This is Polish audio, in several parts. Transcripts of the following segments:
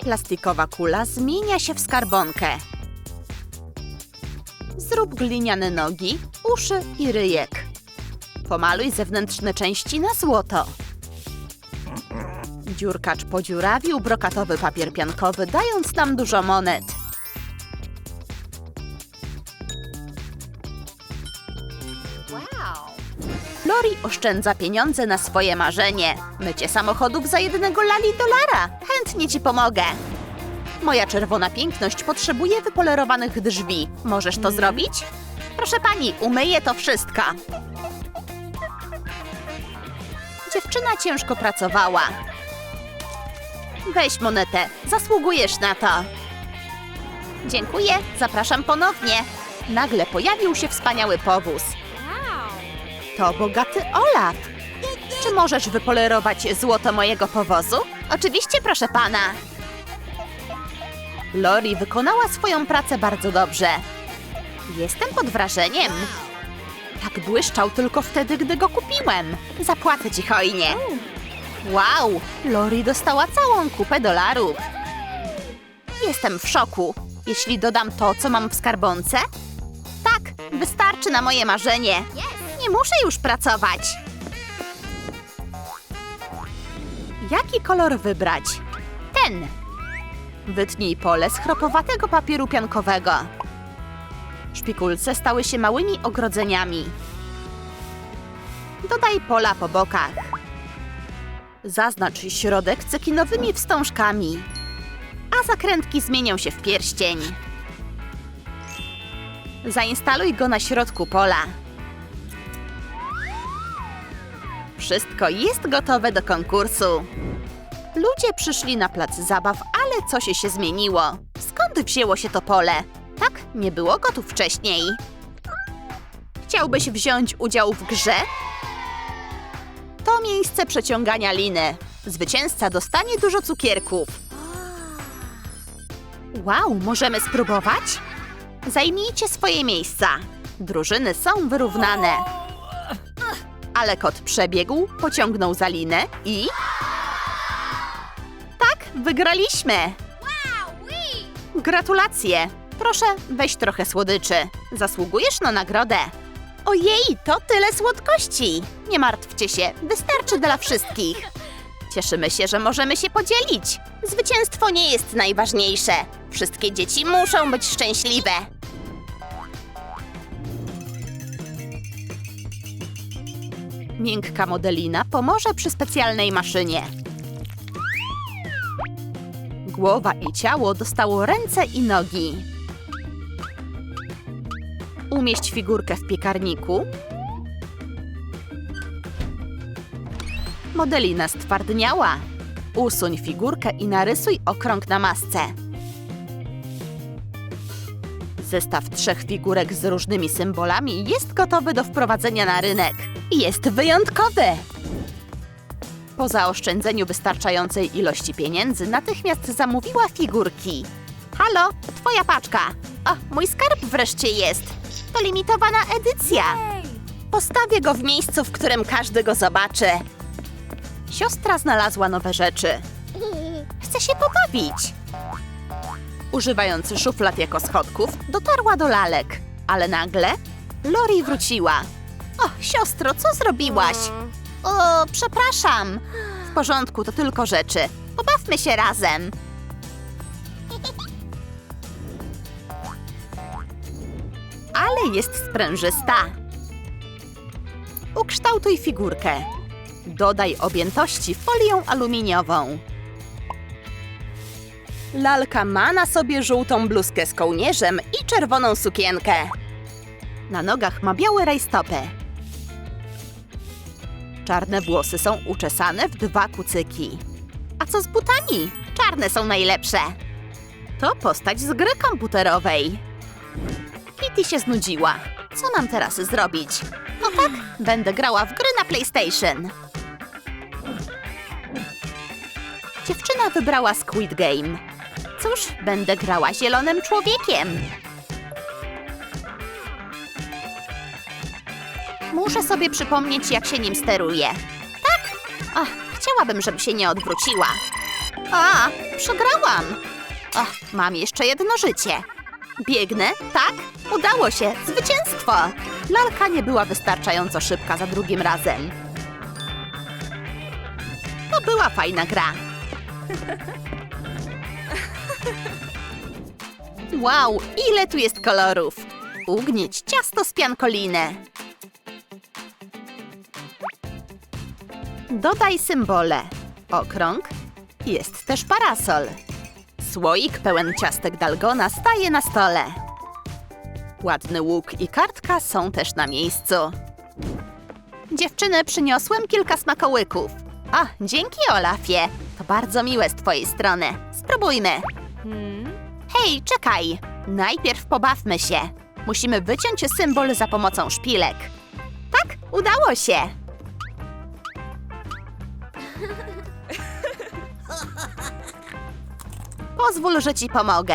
Plastikowa kula zmienia się w skarbonkę. Zrób gliniane nogi, uszy i ryjek. Pomaluj zewnętrzne części na złoto. Dziurkacz podziurawił brokatowy papier piankowy, dając nam dużo monet. Lori oszczędza pieniądze na swoje marzenie. Mycie samochodów za jednego lali dolara. Chętnie ci pomogę. Moja czerwona piękność potrzebuje wypolerowanych drzwi. Możesz to zrobić? Proszę pani, umyję to wszystko. Dziewczyna ciężko pracowała. Weź monetę, zasługujesz na to. Dziękuję, zapraszam ponownie. Nagle pojawił się wspaniały powóz. To bogaty Olaf. Czy możesz wypolerować złoto mojego powozu? Oczywiście, proszę pana. Lori wykonała swoją pracę bardzo dobrze. Jestem pod wrażeniem. Tak błyszczał tylko wtedy, gdy go kupiłem. Zapłacę ci hojnie. Wow, Lori dostała całą kupę dolarów. Jestem w szoku. Jeśli dodam to, co mam w skarbonce? Tak, wystarczy na moje marzenie. Nie muszę już pracować. Jaki kolor wybrać? Ten. Wytnij pole z chropowatego papieru piankowego. Szpikulce stały się małymi ogrodzeniami. Dodaj pola po bokach. Zaznacz środek cekinowymi wstążkami, a zakrętki zmienią się w pierścień. Zainstaluj go na środku pola. Wszystko jest gotowe do konkursu. Ludzie przyszli na plac zabaw, ale coś się zmieniło. Skąd wzięło się to pole? Tak, nie było go tu wcześniej. Chciałbyś wziąć udział w grze? To miejsce przeciągania liny. Zwycięzca dostanie dużo cukierków. Wow, możemy spróbować? Zajmijcie swoje miejsca. Drużyny są wyrównane. Ale kot przebiegł, pociągnął za linę i... Tak, wygraliśmy! Gratulacje! Proszę, weź trochę słodyczy. Zasługujesz na nagrodę. Ojej, to tyle słodkości! Nie martwcie się, wystarczy dla wszystkich. Cieszymy się, że możemy się podzielić. Zwycięstwo nie jest najważniejsze. Wszystkie dzieci muszą być szczęśliwe. Miękka modelina pomoże przy specjalnej maszynie. Głowa i ciało dostało ręce i nogi. Umieść figurkę w piekarniku. Modelina stwardniała. Usuń figurkę i narysuj okrąg na masce. Zestaw trzech figurek z różnymi symbolami jest gotowy do wprowadzenia na rynek. Jest wyjątkowy! Po zaoszczędzeniu wystarczającej ilości pieniędzy natychmiast zamówiła figurki. Halo, twoja paczka. O, mój skarb wreszcie jest. To limitowana edycja. Postawię go w miejscu, w którym każdy go zobaczy. Siostra znalazła nowe rzeczy. Chce się pobawić. Używając szuflad jako schodków, dotarła do lalek. Ale nagle Lori wróciła. O, siostro, co zrobiłaś? O, przepraszam. W porządku, to tylko rzeczy. Pobawmy się razem. Ale jest sprężysta. Ukształtuj figurkę. Dodaj objętości folią aluminiową. Lalka ma na sobie żółtą bluzkę z kołnierzem i czerwoną sukienkę. Na nogach ma białe rajstopy. Czarne włosy są uczesane w dwa kucyki. A co z butami? Czarne są najlepsze. To postać z gry komputerowej. Kitty się znudziła. Co mam teraz zrobić? No tak, będę grała w gry na PlayStation. Dziewczyna wybrała Squid Game. Cóż, będę grała zielonym człowiekiem. Muszę sobie przypomnieć, jak się nim steruje. Tak? Ach, chciałabym, żeby się nie odwróciła. A, przegrałam. Och, mam jeszcze jedno życie. Biegnę, tak? Udało się, zwycięstwo! Lalka nie była wystarczająco szybka za drugim razem. To była fajna gra. Wow, ile tu jest kolorów! Ugnieć ciasto z piankoliny. Dodaj symbole. Okrąg. Jest też parasol. Słoik pełen ciastek dalgona staje na stole. Ładny łuk i kartka są też na miejscu. Dziewczyny, przyniosłem kilka smakołyków. A, dzięki Olafie. To bardzo miłe z twojej strony. Spróbujmy. Hej, czekaj! Najpierw pobawmy się. Musimy wyciąć symbol za pomocą szpilek. Tak, udało się! Pozwól, że ci pomogę.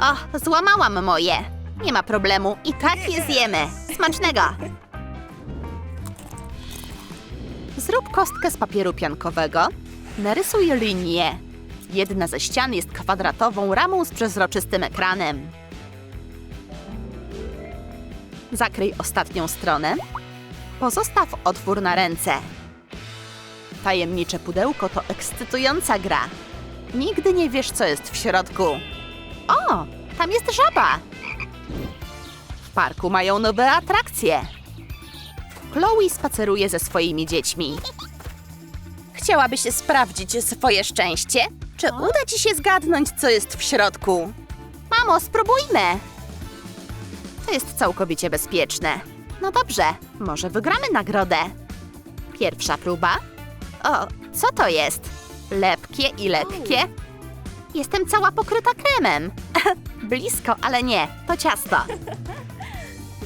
O, złamałam moje. Nie ma problemu, i tak je zjemy. Smacznego! Zrób kostkę z papieru piankowego. Narysuj linię. Jedna ze ścian jest kwadratową ramą z przezroczystym ekranem. Zakryj ostatnią stronę. Pozostaw otwór na ręce. Tajemnicze pudełko to ekscytująca gra. Nigdy nie wiesz, co jest w środku. O, tam jest żaba! W parku mają nowe atrakcje. Chloe spaceruje ze swoimi dziećmi. Chciałabyś sprawdzić swoje szczęście? Czy uda ci się zgadnąć, co jest w środku? Mamo, spróbujmy! To jest całkowicie bezpieczne. No dobrze, może wygramy nagrodę. Pierwsza próba. O, co to jest? Lepkie i lekkie? Jestem cała pokryta kremem. Blisko, ale nie, to ciasto.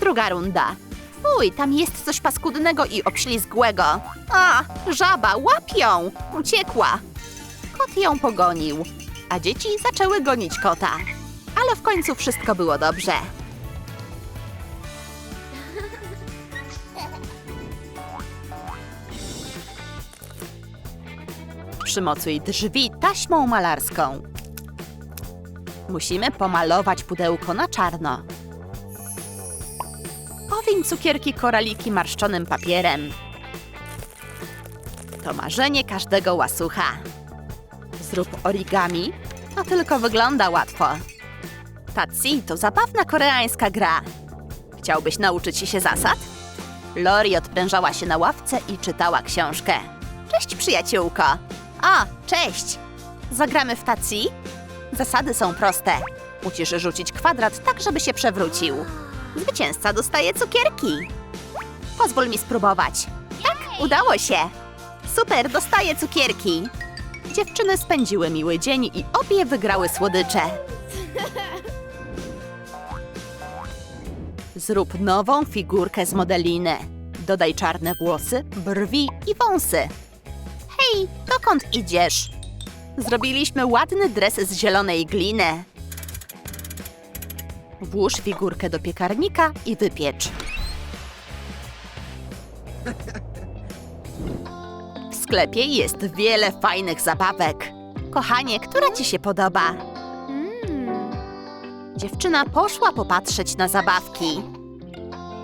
Druga runda. Fuj, tam jest coś paskudnego i obślizgłego. A, żaba, łap ją! Uciekła. Kot ją pogonił, a dzieci zaczęły gonić kota. Ale w końcu wszystko było dobrze. Przymocuj drzwi taśmą malarską. Musimy pomalować pudełko na czarno. Owiń cukierki koraliki marszczonym papierem. To marzenie każdego łasucha. Zrób origami, to tylko wygląda łatwo. Tatsi to zabawna koreańska gra. Chciałbyś nauczyć się zasad? Lori odprężała się na ławce i czytała książkę. Cześć, przyjaciółko! O, cześć! Zagramy w taci? Zasady są proste. Musisz rzucić kwadrat tak, żeby się przewrócił. Zwycięzca dostaje cukierki. Pozwól mi spróbować. Tak, udało się. Super, dostaję cukierki. Dziewczyny spędziły miły dzień i obie wygrały słodycze. Zrób nową figurkę z modeliny. Dodaj czarne włosy, brwi i wąsy. Hej, dokąd idziesz? Zrobiliśmy ładny dres z zielonej gliny. Włóż figurkę do piekarnika i wypiecz. W sklepie jest wiele fajnych zabawek. Kochanie, która ci się podoba? Dziewczyna poszła popatrzeć na zabawki.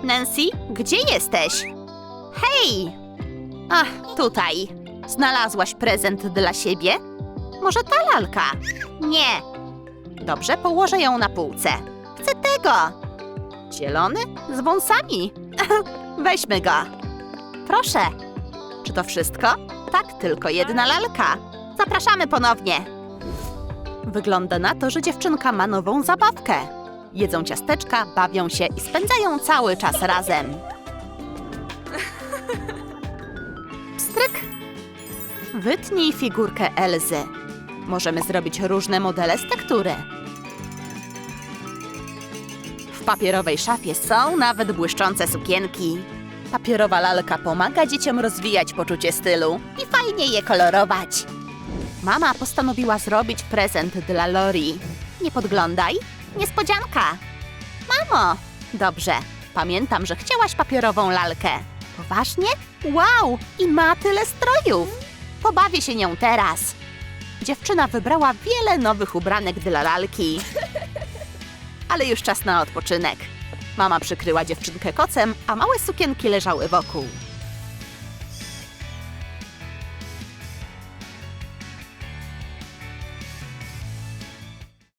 Nancy, gdzie jesteś? Hej! Ach, tutaj. Znalazłaś prezent dla siebie? Może ta lalka? Nie. Dobrze, położę ją na półce. Chcę tego. Zielony? Z wąsami. Weźmy go. Proszę. Czy to wszystko? Tak, tylko jedna lalka. Zapraszamy ponownie. Wygląda na to, że dziewczynka ma nową zabawkę. Jedzą ciasteczka, bawią się i spędzają cały czas razem. Pstryk. Wytnij figurkę Elzy. Możemy zrobić różne modele z tektury. W papierowej szafie są nawet błyszczące sukienki. Papierowa lalka pomaga dzieciom rozwijać poczucie stylu i fajnie je kolorować. Mama postanowiła zrobić prezent dla Lori. Nie podglądaj. Niespodzianka. Mamo! Dobrze. Pamiętam, że chciałaś papierową lalkę. Poważnie? Wow! I ma tyle strojów. Pobawię się nią teraz. dziewczyna wybrała wiele nowych ubranek dla lalki. Ale już czas na odpoczynek. Mama przykryła dziewczynkę kocem, a małe sukienki leżały wokół.